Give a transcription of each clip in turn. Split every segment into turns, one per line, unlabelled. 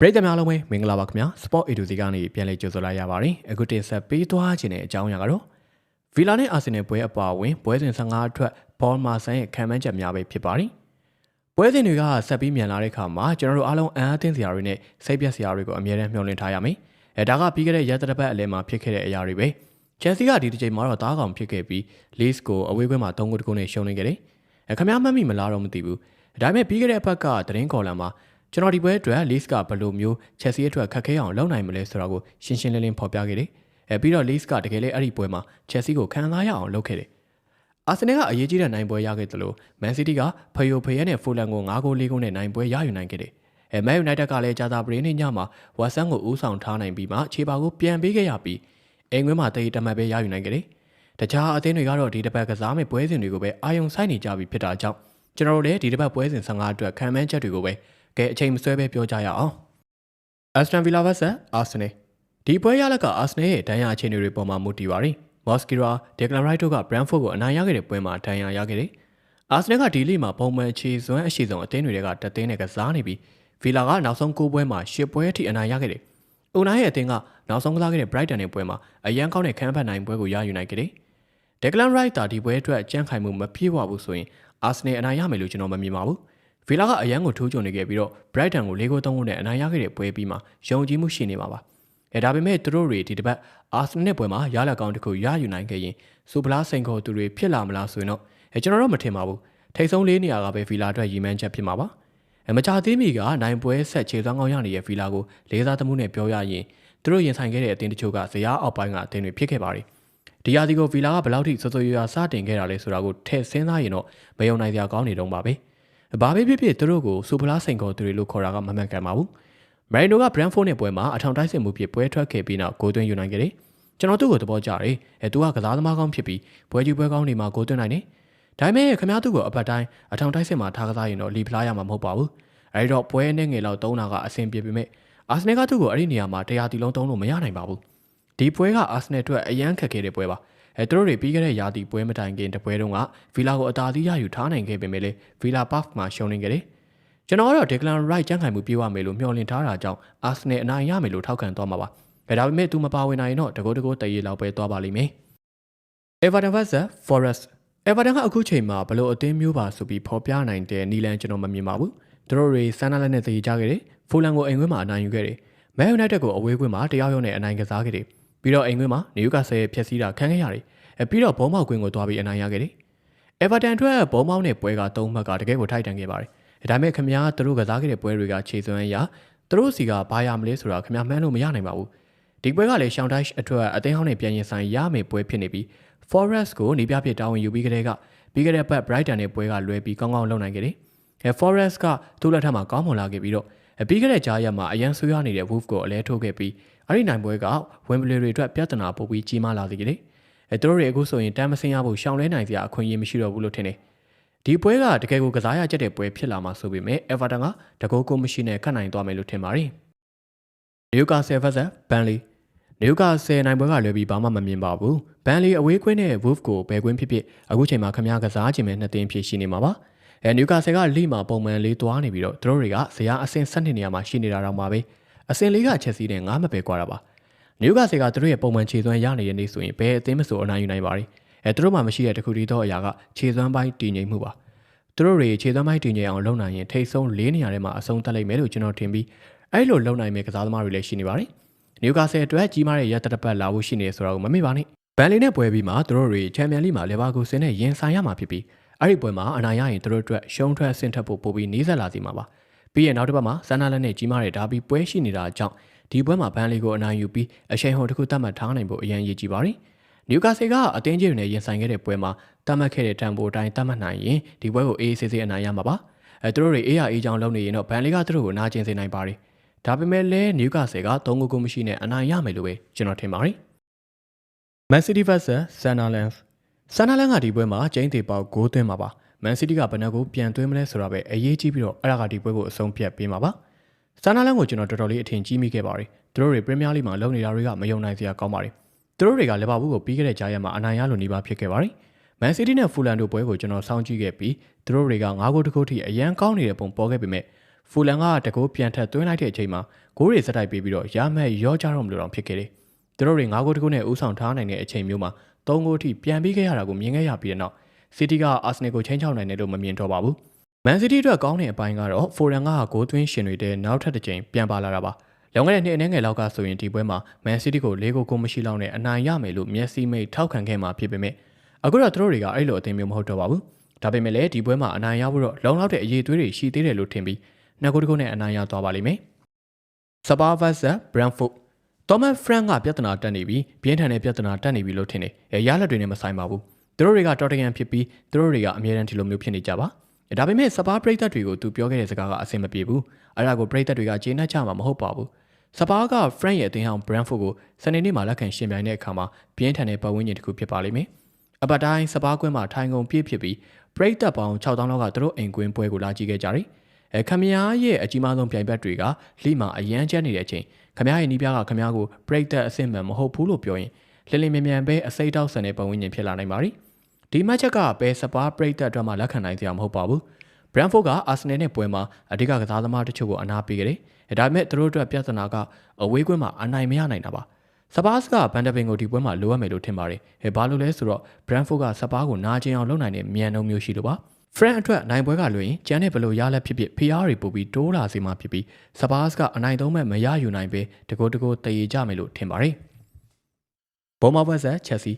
ပရိသတ်များလုံးပဲမင်္ဂလာပါခင်ဗျာ Sport A to Z ကနေပြန်လည်ကြိုဆိုလိုက်ရပါတယ်အခုတင်ဆက်ပေးသွားခြင်းတဲ့အကြောင်းအရာကတော့ဗီလာနဲ့အာဆင်နယ်ပွဲအပါအဝင်ပွဲစဉ်15အတွက်ဘောမာဆန်ရဲ့ခံမှန်းချက်များပဲဖြစ်ပါတယ်ပွဲစဉ်တွေကဆက်ပြီးမြန်လာတဲ့အခါမှာကျွန်တော်တို့အားလုံးအံ့အားသင့်စရာတွေနဲ့စိတ်ပြက်စရာတွေကိုအမြဲတမ်းမျှော်လင့်ထားရမယ်အဲဒါကပြီးခဲ့တဲ့ရက်သတ္တပတ်အလယ်မှာဖြစ်ခဲ့တဲ့အရာတွေပဲချယ်ဆီကဒီတစ်ချိန်မှာတော့တားကောင်ဖြစ်ခဲ့ပြီး Leeds ကိုအဝေးကွင်းမှာ3ဂိုးတကူနဲ့ရှုံးနေခဲ့တယ်အဲခင်ဗျားမှတ်မိမလားတော့မသိဘူးဒါပေမဲ့ပြီးခဲ့တဲ့အပတ်ကသတင်းကော်လန်မှာ ကျွန်တော်ဒီပွဲအတွက် Leeds ကဘယ်လိုမျိုးချက်စီအတွက်ခက်ခဲအောင်လုပ်နိုင်မလဲဆိုတာကိုရှင်းရှင်းလင်းလင်းဖော်ပြခဲ့တယ်။အဲပြီးတော့ Leeds ကတကယ်လည်းအဲ့ဒီပွဲမှာချက်စီကိုခံစားရအောင်လုပ်ခဲ့တယ်။အာဆင်နယ်ကအရေးကြီးတဲ့နိုင်ပွဲရခဲ့သလို Man City ကဖယိုဖယဲနဲ့ဖူလန်ကို9ဂိုး4ဂိုးနဲ့နိုင်ပွဲရယူနိုင်ခဲ့တယ်။အဲ Man United ကလည်းဂျာတာပရင်းနေ့ညမှာဝက်ဆန်ကိုဦးဆောင်ထားနိုင်ပြီးမှခြေပါကိုပြန်ပေးခဲ့ရပြီးအိမ်ကွင်းမှာတည်တမတ်ပဲရယူနိုင်ခဲ့တယ်။တခြားအသင်းတွေကတော့ဒီတစ်ပတ်ကစားမဲ့ပွဲစဉ်တွေကိုပဲအာယုံဆိုင်နေကြပြီဖြစ်တာကြောင့်ကျွန်တော်တို့လည်းဒီတစ်ပတ်ပွဲစဉ်15အတွက်ခံမှန်းချက်တွေကိုပဲ ကဲအချိန်မဆွဲပဲပြောကြရအောင်။ Aston Villa vs Arsenal ဒီပွဲရလက်က Arsenal ရဲ့ဒဏ်ရာအခြေအနေတွေပေါ်မှာမူတည်ပါတယ်။ Mosquera, Declan Rice တို့က Brentford ကိုအနိုင်ရခဲ့တဲ့ပွဲမှာဒဏ်ရာရခဲ့တယ်။ Arsenal ကဒီလိမှာပုံမှန်အခြေစွမ်းအရှိဆုံးအသင်းတွေကတသင်းနဲ့ကစားနေပြီး Villa ကနောက်ဆုံး၉ပွဲမှာ၈ပွဲအထိအနိုင်ရခဲ့တယ်။ Unai ရဲ့အသင်းကနောက်ဆုံးကစားခဲ့တဲ့ Brighton ရဲ့ပွဲမှာအရန်ကောင်းတဲ့ခံဖတ်နိုင်ပွဲကိုရယူနိုင်ခဲ့တယ်။ Declan Rice တာဒီပွဲအတွက်ကြန့်ခိုင်မှုမပြေဝဘူးဆိုရင် Arsenal အနိုင်ရမယ်လို့ကျွန်တော်မမြင်ပါဘူး။ ဗီလာကအရန်ကိုထိုးကြုံနေခဲ့ပြီးတော့ Brighton ကို၄ဂိုး၃ဂိုးနဲ့အနိုင်ရခဲ့တဲ့ပွဲပြီးမှယုံကြည်မှုရှိနေမှာပါ။အဲဒါပေမဲ့သူတို့တွေဒီတစ်ပတ် Arsenal နဲ့ပွဲမှာရလကောင်းတစ်ခုရယူနိုင်ခဲ့ရင်စူပလာစိန်ခေါ်သူတွေဖြစ်လာမလားဆိုရင်တော့အဲကျွန်တော်တော့မထင်ပါဘူး။ထိတ်ဆုံးလေးနေရာကပဲဗီလာအတွက်ရည်မှန်းချက်ဖြစ်မှာပါ။အဲမကြသေးမီကနိုင်ပွဲဆက်ခြေသွမ်းကောင်းရနေတဲ့ဗီလာကိုလေးစားသမှုနဲ့ပြောရရင်သူတို့ရင်ဆိုင်ခဲ့တဲ့အသင်းတချို့ကဇရာအောက်ပိုင်းကအသင်းတွေဖြစ်ခဲ့ပါတယ်။ဒီယာဒီကိုဗီလာကဘယ်လောက်ထိစောစောရွာစတင်ခဲ့တာလဲဆိုတာကိုထည့်စဉ်းစားရင်တော့မယုံနိုင်စရာကောင်းနေတော့ပါပဲ။ ဘာပဲဖြစ်ဖြစ်သူတို့ကိုစူပလာစိန်ခေါ်သူတွေလို့ခေါ်တာကမမှန်ကန်ပါဘူး။မိုင်နိုက Brentford နဲ့ပွဲမှာအထောင်တိုက်စစ်မှုဖြစ်ပွဲထွက်ခဲ့ပြီးနောက်ဂိုးသွင်းယူနိုင်ခဲ့တယ်။ကျွန်တော်သူ့ကိုသဘောကျတယ်။အဲသူကကစားသမားကောင်းဖြစ်ပြီးပွဲကြီးပွဲကောင်းတွေမှာဂိုးသွင်းနိုင်တယ်။ဒါပေမဲ့ခင်ဗျားသူ့ကိုအပတ်တိုင်းအထောင်တိုက်စစ်မှာထားကစားရင်တော့လီဖလားရမှာမဟုတ်ပါဘူး။အဲဒီတော့ပွဲနဲ့ငယ်လောက်သုံးတာကအဆင်ပြေပေမဲ့အာဆင်နယ်ကသူ့ကိုအဲ့ဒီနေရာမှာတရားတီလုံးသုံးလို့မရနိုင်ပါဘူး။ဒီပွဲကအာဆင်နယ်အတွက်အရန်ခက်ခဲတဲ့ပွဲပါ။ အဲသူတို့တွေပြီးခဲ့တဲ့ရာသီပွဲမတိုင်ခင်တပွဲတုန်းကဗီလာကိုအသာစီးရယူထားနိုင်ခဲ့ပေမဲ့လေဗီလာပါ့ဖ်မှာရှုံးနေခဲ့တယ်။ကျွန်တော်ကတော့ Declan Rice ကြံ့ခိုင်မှုပြေးဝမယ်လို့မျှော်လင့်ထားတာကြောင့် Arsenal အနိုင်ရမယ်လို့ထောက်ခံသွားမှာပါ။ဒါပေမဲ့သူမပါဝင်နိုင်ရင်တော့တကောတကောတရေလောက်ပဲသွားပါလိမ့်မယ်။ Everton vs Forest Everton ကအခုချိန်မှာဘလို့အသင်းမျိုးပါဆိုပြီးဖော်ပြနိုင်တဲ့နီလန်ကျွန်တော်မမြင်ပါဘူး။သူတို့တွေဆန်နာလက်နဲ့တည်ကြခဲ့တယ်။ဖူလန်ကိုအိမ်ခွင်းမှာအနိုင်ယူခဲ့တယ်။ Man United ကိုအဝေးကွင်းမှာတရားရုံးနဲ့အနိုင်ကစားခဲ့တယ်။ ပြီးတော့အိမ်ကွင်းမှာနယူကာဆယ်ဖျက်ဆီးတာခံခဲ့ရတယ်။အဲပြီးတော့ဘောမောက်ကွင်းကိုသွားပြီးအနိုင်ရခဲ့တယ်။ Everton အတွက်ဘောမောက်နဲ့ပွဲက၃မှတ်ကတကယ်ကိုထိုက်တန်ခဲ့ပါတယ်။ဒါပေမဲ့ခမားသူတို့ကစားခဲ့တဲ့ပွဲတွေကခြေစွမ်းအရာသူတို့စီကဘာရမလဲဆိုတာခမားမှန်းလို့မရနိုင်ပါဘူး။ဒီပွဲကလည်းရှောင်းတိုင်းအတွက်အသင်းဟောင်းနဲ့ပြန်ရင်ဆိုင်ရမယ်ပွဲဖြစ်နေပြီး Forest ကိုနေပြဖြစ်တောင်းဝင်ယူပြီးကြတဲ့ကပြီးခဲ့တဲ့ပတ် Brighton နဲ့ပွဲကလွဲပြီးကောင်းကောင်းလုပ်နိုင်ခဲ့တယ်။အဲ Forest ကသူ့လက်ထက်မှာကောင်းမွန်လာခဲ့ပြီးတော့ ပြီးခဲ့တဲ့ကြားရက်မှာအရန်ဆွေးရနေတဲ့ Wolf ကိုအလဲထိုးခဲ့ပြီးအဲ့ဒီနိုင်ပွဲက Wembley တွေအတွက်ပြဿနာပိုပြီးကြီးမားလာစေခဲ့တယ်။အဲသူတို့တွေအခုဆိုရင်တမ်းမစင်းရဖို့ရှောင်လဲနိုင်စရာအခွင့်အရေးမရှိတော့ဘူးလို့ထင်တယ်။ဒီပွဲကတကယ်ကိုကစားရကြတဲ့ပွဲဖြစ်လာမှာဆိုပေမဲ့ Everton ကတကောကိုမရှိနဲ့ခတ်နိုင်သွားမယ်လို့ထင်ပါတယ်။ Newcastle vs Burnley နယူကာဆယ်နိုင်ပွဲကလွယ်ပြီးဘာမှမမြင်ပါဘူး။ဘန်လီအဝေးကွင်းနဲ့ Wolf ကိုဘယ်ကွင်းဖြစ်ဖြစ်အခုချိန်မှာခမားကစားခြင်းပဲနှစ်သင်းဖြစ်ရှိနေမှာပါ။ အဲနယူကာဆယ်ကလိမှာပုံမှန်လေးသွားနေပြီးတော့သူတို့တွေကဇယားအဆင့်7နေရာမှာရှိနေတာတော့မှာပဲ။အဆင့်လေးကချက်စီနဲ့9မပဲကွာတာပါ။နယူကာဆယ်ကသူတို့ရဲ့ပုံမှန်ခြေစွမ်းရနေတဲ့နေ့ဆိုရင်ဘယ်အသင်းမဆိုအနိုင်ယူနိုင်ပါ रे ။အဲသူတို့မှမရှိတဲ့တခုတည်းသောအရာကခြေစွမ်းပိုင်းတည်ငြိမ်မှုပါ။သူတို့တွေခြေစွမ်းပိုင်းတည်ငြိမ်အောင်လုပ်နိုင်ရင်ထိတ်ဆုံး၄နေရာထဲမှာအဆုံးသတ်လိုက်မယ်လို့ကျွန်တော်ထင်ပြီးအဲ့လိုလုပ်နိုင်မယ့်ကစားသမားတွေလည်းရှိနေပါတယ်။နယူကာဆယ်အတွက်ကြီးမားတဲ့ရက်တပတ်လာဖို့ရှိနေဆိုတာကိုမမေ့ပါနဲ့။ဘန်လီနဲ့ပွဲပြီးမှသူတို့တွေချန်ပီယံလိမှာလေဘာကိုဆင်နဲ့ရင်ဆိုင်ရမှာဖြစ်ပြီး အဲ့ဒီပွဲမှာအနိုင်ရရင်သူတို့အတွက်ရှုံးထွက်ဆင့်ထပ်ဖို့ပိုပြီးနှီးဆက်လာစီမှာပါ။ပြီးရင်နောက်တစ်ပတ်မှာဆန်နာလက်နဲ့ကြီးမားတဲ့ဒါဘီပွဲရှိနေတာကြောင့်ဒီပွဲမှာဘန်လီကိုအနိုင်ယူပြီးအရှိန်ဟိုတစ်ခုတတ်မှတ်ထားနိုင်ဖို့အရန်ရည်ကြီးပါတယ်။နယူကာဆယ်ကအသင်းကြီးတွေနဲ့ရင်ဆိုင်ခဲ့တဲ့ပွဲမှာတတ်မှတ်ခဲ့တဲ့တန်ဖိုးအတိုင်းတတ်မှတ်နိုင်ရင်ဒီပွဲကိုအေးအေးဆေးဆေးအနိုင်ရမှာပါ။အဲသူတို့တွေအေးရအေးချောင်းလုပ်နေရင်တော့ဘန်လီကသူတို့ကိုနာကျင်စေနိုင်ပါတယ်။ဒါပေမဲ့လည်းနယူကာဆယ်က3ဂိုးကိုမရှိနဲ့အနိုင်ရမယ်လို့ပဲကျွန်တော်ထင်ပါတယ်။ Man City vs Sunderland Sunderland ကဒီပွဲမှာကျင်းသေးပေါက်ဂိုးသွင်းမှာပါ။ Man City ကဘယ်နှကိုပြန်သွင်းမလဲဆိုတာပဲအရေးကြီးပြီးတော့အဲ့ဒါကဒီပွဲကိုအဆုံးဖြတ်ပေးမှာပါ။ Sunderland ကိုကျွန်တော်တော်တော်လေးအထင်ကြီးမိခဲ့ပါတယ်။သူတို့တွေ Premier League မှာလုပ်နေတာတွေကမယုံနိုင်စရာကောင်းပါတယ်။သူတို့တွေကလီဗာပူးကိုပြီးခဲ့တဲ့ကြားရက်မှာအနိုင်ရလို့နေပါဖြစ်ခဲ့ပါတယ်။ Man City နဲ့ Fulham တို့ပွဲကိုကျွန်တော်စောင့်ကြည့်ခဲ့ပြီးသူတို့တွေက9ဂိုးတခုထိအရန်ကောင်းနေတဲ့ပုံပေါ်ခဲ့ပေမဲ့ဖူလန်ကတကိုးပြန်ထက်သွင်းလိုက်တဲ့အချိန်မှာဂိုးတွေစတိုက်ပေးပြီးတော့ရမဲ့ရောကြတော့မလို့တော့ဖြစ်ခဲ့တယ်။သူတို့တွေ၅ဂိုးတကူနဲ့ဦးဆောင်ထားနိုင်တဲ့အချိန်မျိုးမှာ ၃ဂိုးထိပြန်ပြီးခဲ့ရတာကိုမြင်ခဲ့ရပြီးတဲ့နောက်စီးတီးကအာဆင်နယ်ကိုချင်းချောက်နိုင်တယ်လို့မမြင်တော့ပါဘူး။မန်စီးတီးအတွက်ကောင်းတဲ့အပိုင်းကတော့ဖိုရန်ကဂိုးသွင်းရှင်တွေတဲ့နောက်ထပ်တစ်ချိန်ပြန်ပါလာတာပါ။လွန်ခဲ့တဲ့နှစ်အနည်းငယ်လောက်ကဆိုရင်ဒီပွဲမှာမန်စီးတီးကို၄ဂိုးကိုမရှိလောက်နဲ့အနိုင်ရမယ်လို့မျက်စိမိတ်ထောက်ခံခဲ့မှာဖြစ်ပေမဲ့အခုတော့သူတို့တွေကအဲ့လိုအသင်းမျိုးမဟုတ်တော့ပါဘူး။ဒါပေမဲ့လည်းဒီပွဲမှာအနိုင်ရဖို့တော့လုံလောက်တဲ့အရေးသွေးတွေရှိသေးတယ်လို့ထင်ပြီးနှစ်ဂိုးတကုနဲ့အနိုင်ရသွားပါလိမ့်မယ်။စပါဗတ်ဆန်ဘရန်ဖို့ တော်မန်ဖရန်ကပြဿနာတက်နေပြီးပြင်းထန်တဲ့ပြဿနာတက်နေပြီလို့ထင်တယ်။ရလက်တွေနဲ့မဆိုင်ပါဘူး။သူတို့တွေကတော်တကန်ဖြစ်ပြီးသူတို့တွေကအမြဲတမ်းဒီလိုမျိုးဖြစ်နေကြပါ။ဒါပေမဲ့စပါပရိသတ်တွေကိုသူပြောခဲ့တဲ့စကားကအဆင်မပြေဘူး။အဲ့ဒါကိုပရိသတ်တွေကကျေနပ်ကြမှာမဟုတ်ပါဘူး။စပါကဖရန်ရဲ့အသင်းဟောင်းဘရန်ဖို့ကိုစနေနေ့မှာလက်ခံရှင်ပြိုင်တဲ့အခါမှာပြင်းထန်တဲ့ပတ်ဝန်းကျင်တစ်ခုဖြစ်ပါလိမ့်မယ်။အပတ်တိုင်းစပါကွင်းမှာထိုင်ကုန်ပြည့်ဖြစ်ပြီးပရိသတ်ပေါင်း6000လောက်ကသူတို့အိမ်ကွင်းပွဲကိုလာကြည့်ခဲ့ကြတယ်။ အဲခမရားရဲ့အကြီးမားဆုံးပြိုင်ဘက်တွေကလိမှာအရန်ကျန်းနေတဲ့အချိန်ခမရရဲ့နီးပြားကခမရကိုပရိသတ်အဆင့်မှန်မဟုတ်ဘူးလို့ပြောရင်လင်းလင်းမြန်မြန်ပဲအစိတ်တောက်ဆန်တဲ့ပတ်ဝန်းကျင်ဖြစ်လာနိုင်ပါ ರಿ ဒီမတ်ချက်ကပဲစပါပရိသတ်အတွက်မှလက်ခံနိုင်စရာမဟုတ်ပါဘူးဘရန်ဖို့ကအာဆင်နယ်နဲ့ပွဲမှာအဓိကကစားသမားတချို့ကိုအနာပေးခဲ့တယ်ဒါပေမဲ့သူတို့အတွက်ပြဿနာကအဝေးကွင်းမှာအနိုင်မရနိုင်တာပါစပါးစ်ကဘန်ဒပင်ကိုဒီပွဲမှာလိုအပ်မယ်လို့ထင်ပါတယ်။ဟဲ့ဘာလို့လဲဆိုတော့ဘရန်ဖို့ကစပါးကိုနာကျင်အောင်လုပ်နိုင်တဲ့မြန်နှုံမျိုးရှိလို့ပါ။ Friend အတွက်နိုင်ပွဲကလွင်ကျန်တဲ့ဘလို့ရလက်ဖြစ်ဖြစ် PR တွေပို့ပြီးတိုးလာစေမှာဖြစ်ပြီးစပါးစ်ကအနိုင်သုံးမဲ့မရယူနိုင်ပဲတကိုးတကိုးတည်ကြမယ်လို့ထင်ပါတယ်။ဘောမောက်ဘက်ဆက်ချက်စီ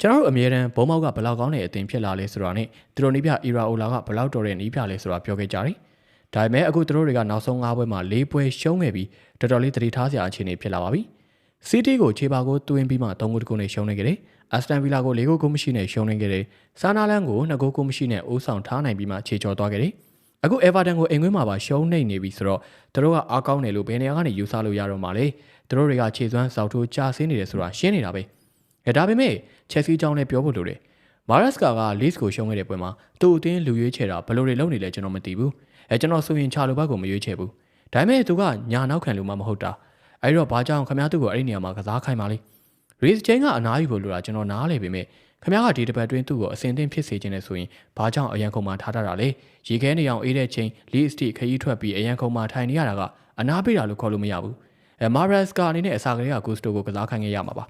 ကျွန်တော်တို့အမြဲတမ်းဘုံမောက်ကဘလောက်ကောင်းတဲ့အသင်ဖြစ်လာလဲဆိုတာနဲ့သူတို့နီးပြအီရာအိုလာကဘလောက်တော်တဲ့နီးပြလဲဆိုတာပြောခဲ့ကြတယ်။ဒါပေမဲ့အခုသူတို့တွေကနောက်ဆုံး၅ပွဲမှာ၄ပွဲရှုံးခဲ့ပြီးတော်တော်လေးသတိထားစရာအခြေအနေဖြစ်လာပါပြီ။ City ကိုခြေပါကိုတွင်းပြီးမှ၃ဂိုးတကုနဲ့ရှုံးနေကြတယ်။အက်စတန်ဗီလာကို၄ဂိုးကိုမရှိနဲ့ရှုံးနေခဲ့တယ်။ဆာနာလန်ကို2ဂိုးကိုမရှိနဲ့အိုးဆောင်ထားနိုင်ပြီးမှခြေချော်သွားခဲ့တယ်။အခုအေဗာတန်ကိုအိမ်ကွင်းမှာပါရှုံးနေနေပြီဆိုတော့သူတို့ကအားကောင်းတယ်လို့ဘယ်နေရာကနေယူဆလို့ရတော့မှလဲ။သူတို့တွေကခြေစွမ်းစောက်ထိုးကြာဆင်းနေတယ်ဆိုတာရှင်းနေတာပဲ။အဲဒါပေမဲ့ချက်စီကြောင်းနဲ့ပြောဖို့လိုတယ်။မာရက်စကာကလစ်ကိုရှုံးခဲ့တဲ့ပွဲမှာသူ့အတင်းလူရွေးချယ်တာဘယ်လိုတွေလုပ်နေလဲကျွန်တော်မသိဘူး။အဲကျွန်တော်ဆိုရင်ချာလိုဘက်ကိုမရွေးချယ်ဘူး။ဒါပေမဲ့သူကညာနောက်ခံလူမှမဟုတ်တာ။ အဲဒီတော့ဘာကြောင့်ခမရသူ့ကိုအဲ့ဒီနေရာမှာကစားခိုင်းပါလိမ့်။ race chain ကအနားယူဖို့လိုတာကျွန်တော်နားလေပေမဲ့ခမရကဒီတစ်ပတ်တွင်းသူ့ကိုအစင်သင့်ဖြစ်စေခြင်းနဲ့ဆိုရင်ဘာကြောင့်အရန်ခုံမှာထားတတ်တာလဲရေခဲနေအောင်အေးတဲ့ချိန် lead stick ခရီးထွက်ပြီးအရန်ခုံမှာထိုင်နေရတာကအနားပေးတာလို့ခေါ်လို့မရဘူးအဲ Maras ကအနေနဲ့အစာကလေးက Gusto ကိုကစားခိုင်းခဲ့ရမှာပါ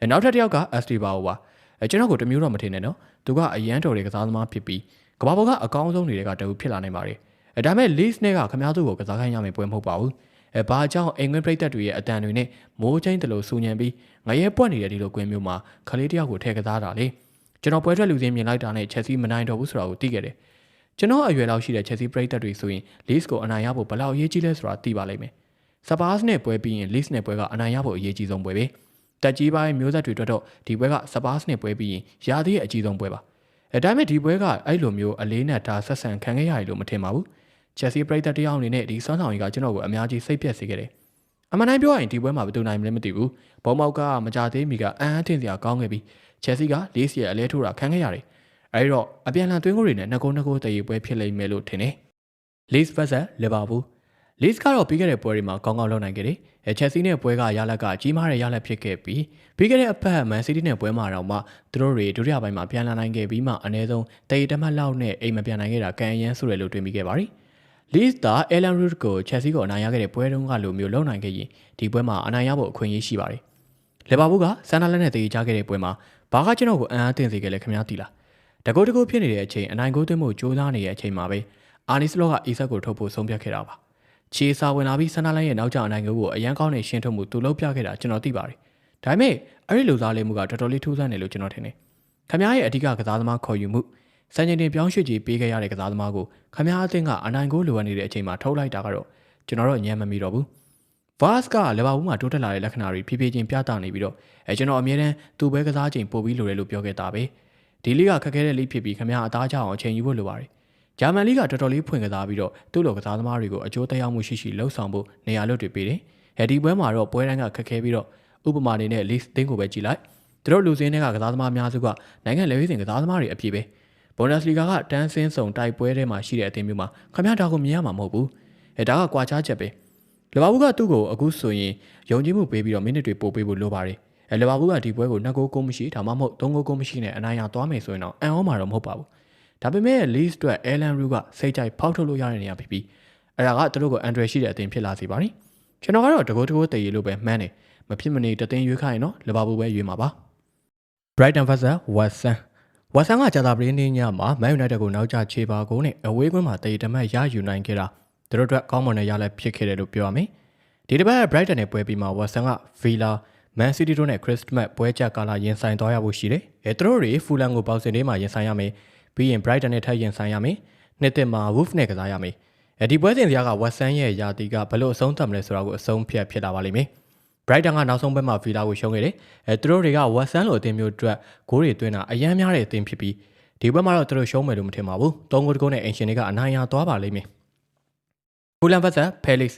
အဲနောက်ထပ်တစ်ယောက်က Esteban ပါအဲကျွန်တော်ကိုတမျိုးတော့မထင်နဲ့နော်သူကအရန်တော်တဲ့ကစားသမားဖြစ်ပြီးကဘာပေါ်ကအကောင်းဆုံးတွေကတအူဖြစ်လာနိုင်ပါတယ်အဲဒါမဲ့ Leeds နဲ့ကခမရသူ့ကိုကစားခိုင်းရမယ်ပွဲမဟုတ်ပါဘူး အဲဘာကြောင့်အိမ်ငွေပြိတ္တတွေရဲ့အတန်တွေနဲ့မိုးချင်းတလို့စူညံပြီးငရဲပွက်နေတဲ့ဒီလိုကွင်းမျိုးမှာခလေးတယောက်ကိုထည့်ကစားတာလေကျွန်တော်ပွဲထွက်လူစင်းမြင်လိုက်တာနဲ့ချက်စီမနိုင်တော့ဘူးဆိုတာကိုသိခဲ့တယ်ကျွန်တော်အရွယ်လောက်ရှိတဲ့ချက်စီပြိတ္တတွေဆိုရင် Leeds ကိုအနိုင်ရဖို့ဘယ်လောက်အရေးကြီးလဲဆိုတာသိပါလိမ့်မယ်စပါးစ်နဲ့ပွဲပြီးရင် Leeds နဲ့ပွဲကအနိုင်ရဖို့အရေးကြီးဆုံးပွဲပဲတက်ကြီးပိုင်းမျိုးဆက်တွေအတွက်တော့ဒီပွဲကစပါးစ်နဲ့ပွဲပြီးရင်ရာသီရဲ့အကြီးဆုံးပွဲပါအဲဒါမဲ့ဒီပွဲကအဲ့လိုမျိုးအလေးနဲ့ဒါဆက်ဆံခံခဲ့ရတယ်လို့မထင်ပါဘူး ချက်စီပရိသတ်တယောက်အနေနဲ့ဒီစွမ်းဆောင်ရည်ကကျွန်တော်ကိုအများကြီးစိတ်ပြက်စေခဲ့တယ်။အမှန်တိုင်းပြောရရင်ဒီပွဲမှာဘယ်သူနိုင်မလဲမသိဘူး။ဘောမောက်ကမကြသေးမီကအန်အန်းထင်စရာကောင်းခဲ့ပြီးချက်စီကလေးစီရဲ့အလဲထိုးတာခံခဲ့ရတယ်။အဲဒီတော့အပြန်လန်သွင်းကိုတွေနဲ့နှစ်ကုန်းနှစ်ကုန်းတည်ရပွဲဖြစ်လိမ့်မယ်လို့ထင်တယ်။ Leeds vs Liverpool Leeds ကတော့ပြီးခဲ့တဲ့ပွဲတွေမှာကောင်းကောင်းလုပ်နိုင်ခဲ့တယ်။အဲချက်စီနဲ့ပွဲကရလက်ကကြီးမားတဲ့ရလက်ဖြစ်ခဲ့ပြီးပြီးခဲ့တဲ့အပတ်မန်စီးတီးနဲ့ပွဲမှာတော့မှသူတို့တွေဒုတိယပိုင်းမှာပြန်လာနိုင်ခဲ့ပြီးမှအနည်းဆုံးတည်တမတ်လောက်နဲ့အိမ်မပြန်နိုင်ခဲ့တာကံအရန်ဆိုရလို့တွင်ပြီးခဲ့ပါ ရီ။ Leeds က Alan Root ကို Chelsea ကိုအနိုင်ရခဲ့တဲ့ပွဲတုန်းကလိုမျိုးလုံနိုင်ခဲ့ရင်ဒီပွဲမှာအနိုင်ရဖို့အခွင့်အရေးရှိပါတယ်။လီဗာပူးကဆန်နာလက်နဲ့တည်ကြခဲ့တဲ့ပွဲမှာဘာကကျွန်တော်ကိုအံ့အားသင့်စေခဲ့လဲခင်ဗျားသိလား။တကူတကူဖြစ်နေတဲ့အချိန်အနိုင်ကိုသွင်းဖို့ကြိုးစားနေတဲ့အချိန်မှာပဲအာနီစလော့ကအီဆက်ကိုထုတ်ဖို့ဆုံးဖြတ်ခဲ့တာပါ။ချီစာဝင်လာပြီးဆန်နာလက်ရဲ့နောက်ကျအနိုင်ကိုအရန်ကောင်းတဲ့ရှင်းထုတ်မှုသူလုပ်ပြခဲ့တာကျွန်တော်သိပါတယ်။ဒါပေမဲ့အဲ့ဒီလူစားလေးမှုကတော်တော်လေးထူးဆန်းတယ်လို့ကျွန်တော်ထင်တယ်။ခင်ဗျားရဲ့အဓိကကစားသမားခေါ်ယူမှု စံချိန်တင်ပြောင်းရွှေ့ကြီးပေးခဲ့ရတဲ့ကစားသမားကိုခမားအသင်းကအနိုင်ကိုလိုအပ်နေတဲ့အချိန်မှာထုတ်လိုက်တာကတော့ကျွန်တော်တို့ညံမမီတော့ဘူး။ဗားစ်ကလီဗာပူးမှာတိုးတက်လာတဲ့လက္ခဏာတွေဖြည်းဖြည်းချင်းပြသနေပြီးတော့အဲကျွန်တော်အမြဲတမ်းသူ့ဘဲကစားချိန်ပို့ပြီးလိုတယ်လို့ပြောခဲ့တာပဲ။ဒီလိကခက်ခဲတဲ့လိဖြစ်ပြီးခမားအသားကျအောင်အချိန်ယူဖို့လိုပါတယ်။ဂျာမန်လိကတော်တော်လေးဖွင့်ကစားပြီးတော့သူ့လိုကစားသမားတွေကိုအကျိုးသက်ရောက်မှုရှိရှိလှုပ်ဆောင်ဖို့နေရာလွတ်တွေပေးတယ်။အဲဒီပွဲမှာတော့ပွဲတိုင်းကခက်ခဲပြီးတော့ဥပမာအနေနဲ့ list တင်းကိုပဲကြည့်လိုက်။သူတို့လူစင်းတွေကကစားသမားအများစုကနိုင်ငံလေဝိစဉ်ကစားသမားတွေအပြည့်ပဲ။ ဘွန်ဒက်စလီဂါကတန်းစင်းစုံတိုက်ပွဲထဲမှာရှိတဲ့အသင်းမျိုးမှာခမရဒါကိုမြင်ရမှာမဟုတ်ဘူးအဲဒါကကွာခြားချက်ပဲလီဗာပူးကသူ့ကိုအခုဆိုရင်ယုံကြည်မှုပေးပြီးတော့မိနစ်တွေပို့ပေးဖို့လိုပါတယ်အဲလီဗာပူးကဒီပွဲကိုနှစ်ဂိုးကိုမရှိဒါမှမဟုတ်သုံးဂိုးကိုမရှိနဲ့အနိုင်ရသွားမယ်ဆိုရင်တော့အန်အောမှာတော့မဟုတ်ပါဘူးဒါပေမဲ့ Leeds အတွက် Alan Rue ကစိတ်ကြိုက်ဖောက်ထုတ်လို့ရတဲ့နေရာဖြစ်ပြီးအအဲ့ဒါကသူတို့ကိုအန်ဒရယ်ရှိတဲ့အသင်းဖြစ်လာစေပါလိကျွန်တော်ကတော့တကိုးတကိုးတည်ရလို့ပဲမှန်းတယ်မဖြစ်မနေတသင်းရွေးခိုင်းရင်တော့လီဗာပူးပဲရွေးမှာပါ Brighton vs Watson ဝါဆန်ကဂျာတာပရင်းနေညမှာမန်ယူနိုက်တက်ကိုနောက်ကျခြေပါကိုနဲ့အဝေးကွင်းမှာတည်တမတ်ရယူနိုင်ခဲ့တာသူတို့အတွက်ကောင်းမွန်တဲ့ရလဒ်ဖြစ်ခဲ့တယ်လို့ပြောရမယ်ဒီတစ်ပတ် Brighton နဲ့ပွဲပြီးမှာဝါဆန်က Villa Man City တို့နဲ့ Christmas ပွဲကြကာလာရင်ဆိုင်သွားရဖို့ရှိတယ်အဲသူတို့တွေ Fulham ကိုပေါင်စင်လေးမှာရင်ဆိုင်ရမယ်ပြီးရင် Brighton နဲ့ထပ်ရင်ဆိုင်ရမယ်နှစ်သက်မှာ Wolf နဲ့ကစားရမယ်အဲဒီပွဲစဉ်စရာကဝါဆန်ရဲ့ယာတီကဘလို့အဆုံးသတ်မလဲဆိုတာကိုအဆုံးဖြတ်ဖြစ်လာပါလိမ့်မယ် Brighton ကနောက်ဆုံးဘက်မှာ Villa ကိုရှုံးခဲ့တယ်အဲသူတို့တွေက Watson လိုအသင်းမျိုးအတွက်ဂိုးတွေသွင်းတာအယမ်းများတဲ့အသင်းဖြစ်ပြီးဒီဘက်မှာတော့သူတို့ရှုံးမယ်လို့မထင်ပါဘူး။၃ဂိုးတကုန်းနဲ့အင်ရှင်တွေကအနိုင်ရသွားပါလိမ့်မယ်။ Fulham vs Palace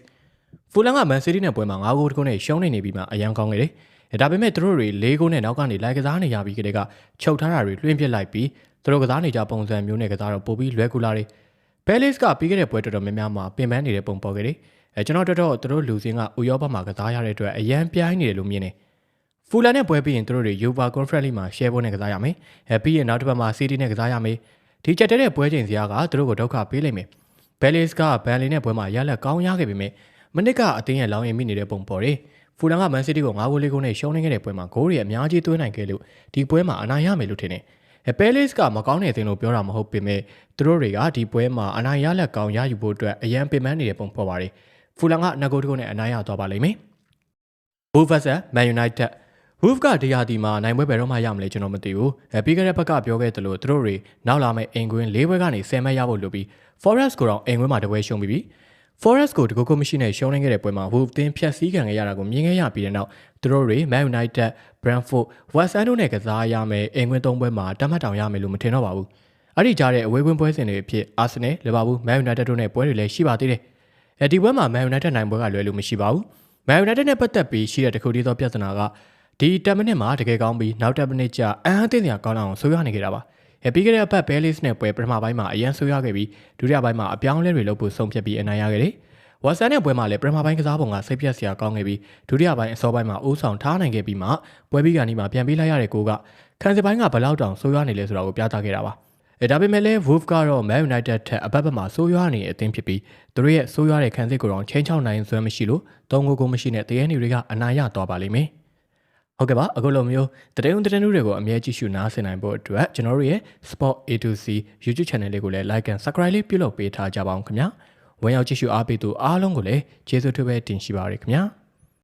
Fulham က Man City နဲ့ပွဲမှာ၅ဂိုးတကုန်းနဲ့ရှုံးနေနေပြီးမှအယမ်းကောင်းခဲ့တယ်။ဒါပေမဲ့သူတို့တွေ၄ဂိုးနဲ့နောက်ကနေလိုက်ကစားနေရပြီးကတည်းကချုပ်ထားတာတွေလွှင့်ပစ်လိုက်ပြီးသူတို့ကစားနေကြပုံစံမျိုးနဲ့ကစားတော့ပိုပြီးလွယ်ကူလာတယ်။ Palace ကပြီးခဲ့တဲ့ပွဲတော်တော်များများမှာပင်ပန်းနေတဲ့ပုံပေါ်ခဲ့တယ်။ အဲကျွန်တော်တို့တော့သူတို့လူစင်းကဥရောပမှာကစားရတဲ့အတွက်အရန်ပြိုင်းနေတယ်လို့မြင်တယ်။ဖူလန်နဲ့ပွဲပြီးရင်သူတို့တွေ Europa Conference League မှာ share ပွဲနဲ့ကစားရမယ်။အဲပြီးရင်နောက်တစ်ပတ်မှာ City နဲ့ကစားရမယ်။ဒီချက်တဲ့ပွဲချိန်စရာကသူတို့ကိုဒုက္ခပေးလိမ့်မယ်။ Palace ကဘန်လီနဲ့ပွဲမှာရလက်ကောင်းရခဲ့ပေမဲ့မနစ်ကအတင်းရဲ့လောင်းရင်မိနေတဲ့ပုံပေါ်တယ်။ဖူလန်က Man City ကို9ဂိုး၄ဂိုးနဲ့ရှုံးနေခဲ့တဲ့ပွဲမှာဂိုးတွေအများကြီးသွင်းနိုင်ခဲ့လို့ဒီပွဲမှာအနိုင်ရမယ်လို့ထင်တယ်။အဲ Palace ကမကောင်းတဲ့အသင်းလို့ပြောတာမဟုတ်ပေမဲ့သူတို့တွေကဒီပွဲမှာအနိုင်ရလက်ကောင်းရယူဖို့အတွက်အရန်ပင်ပန်းနေတဲ့ပုံပေါ်ပါတယ်။ ဖူလန်ကနှစ်ဂိုးတကုန်းနဲ့အနိုင်ရသွားပါလိမ့်မယ်။ Wolves vs Man United Wolves ကဒီဟာဒီမှာနိုင်ပွဲဘယ်တော့မှရမလဲကျွန်တော်မသိဘူး။အဲပြီးခဲ့တဲ့ဘက်ကပြောခဲ့သလိုသူတို့တွေနောက်လာမယ့်အင်ကွင်း၄ဘွဲကနေ10မှတ်ရဖို့လိုပြီး Forest ကိုတော့အင်ကွင်းမှာတပွဲရှုံးပြီးပြီ။ Forest ကိုတကူကူမရှိနဲ့ရှုံးနေခဲ့တဲ့ပွဲမှာ Wolves တင်းဖြတ်စည်းခံခဲ့ရတာကိုမြင်ခဲ့ရပြီးတဲ့နောက်သူတို့တွေ Man United, Brentford, West Ham တို့နဲ့ကစားရမယ်အင်ကွင်း၃ပွဲမှာတတ်မှတ်တောင်ရမယ်လို့မထင်တော့ပါဘူး။အဲ့ဒီကြားတဲ့အဝေးကွင်းပွဲစဉ်တွေအဖြစ် Arsenal, Liverpool, Man United တို့နဲ့ပွဲတွေလည်းရှိပါသေးတယ်။အဲ ဒီပွဲမှာ Man United နိုင်ပွဲကလွယ်လို့မရှိပါဘူး။ Man United နဲ့ပတ်သက်ပြီးရှိတဲ့တခုတည်းသောပြဿနာကဒီ10မိနစ်မှာတကယ်ကောင်းပြီးနောက်10မိနစ်ကျအန်ဟန်တင်စရာကောင်းအောင်ဆိုးရွားနေကြတာပါ။ပြီးခဲ့တဲ့အပတ် Palace နဲ့ပွဲပထမပိုင်းမှာအရန်ဆိုးရွားခဲ့ပြီးဒုတိယပိုင်းမှာအပြောင်းအလဲတွေလုပ်ဖို့ဆုံးဖြတ်ပြီးအနိုင်ရခဲ့တယ်။ဝါဆန်နဲ့ပွဲမှာလည်းပထမပိုင်းကစားပုံကစိတ်ပြတ်စရာကောင်းခဲ့ပြီးဒုတိယပိုင်းအစောပိုင်းမှာအိုးဆောင်ထားနိုင်ခဲ့ပြီးမှပွဲပြီးကနေမှပြန်ပေးလိုက်ရတဲ့ကိုကခံစစ်ပိုင်းကဘလောက်တောင်ဆိုးရွားနေလဲဆိုတာကိုပြသခဲ့တာပါ။အဲ ဒါပေမဲ့လည်း Wolf ကတော့ Man United ထက်အပတ်ပတ်မှာဆိုးရွားနေတဲ့အသင်းဖြစ်ပြီးသူတို့ရဲ့ဆိုးရွားတဲ့ခံစစ်ကိုတော့ချင်းချောင်းနိုင်စွမ်းမရှိလို့သုံးဂိုးကိုမရှိနဲ့တရေနေတွေကအနိုင်ရသွားပါလိမ့်မယ်။ဟုတ်ကဲ့ပါအခုလိုမျိုးတတဲ့ုံတတဲ့နူးတွေကိုအမြဲကြည့်ရှုနားဆင်နိုင်ဖို့အတွက်ကျွန်တော်တို့ရဲ့ Sport A to C YouTube Channel လေးကိုလည်း Like and Subscribe လေးပြုလုပ်ပေးထားကြပါအောင်ခင်ဗျာဝင်ရောက်ကြည့်ရှုအားပေးသူအားလုံးကိုလည်းကျေးဇူးထူးပဲတင်ရှိပါရခင်ဗျာ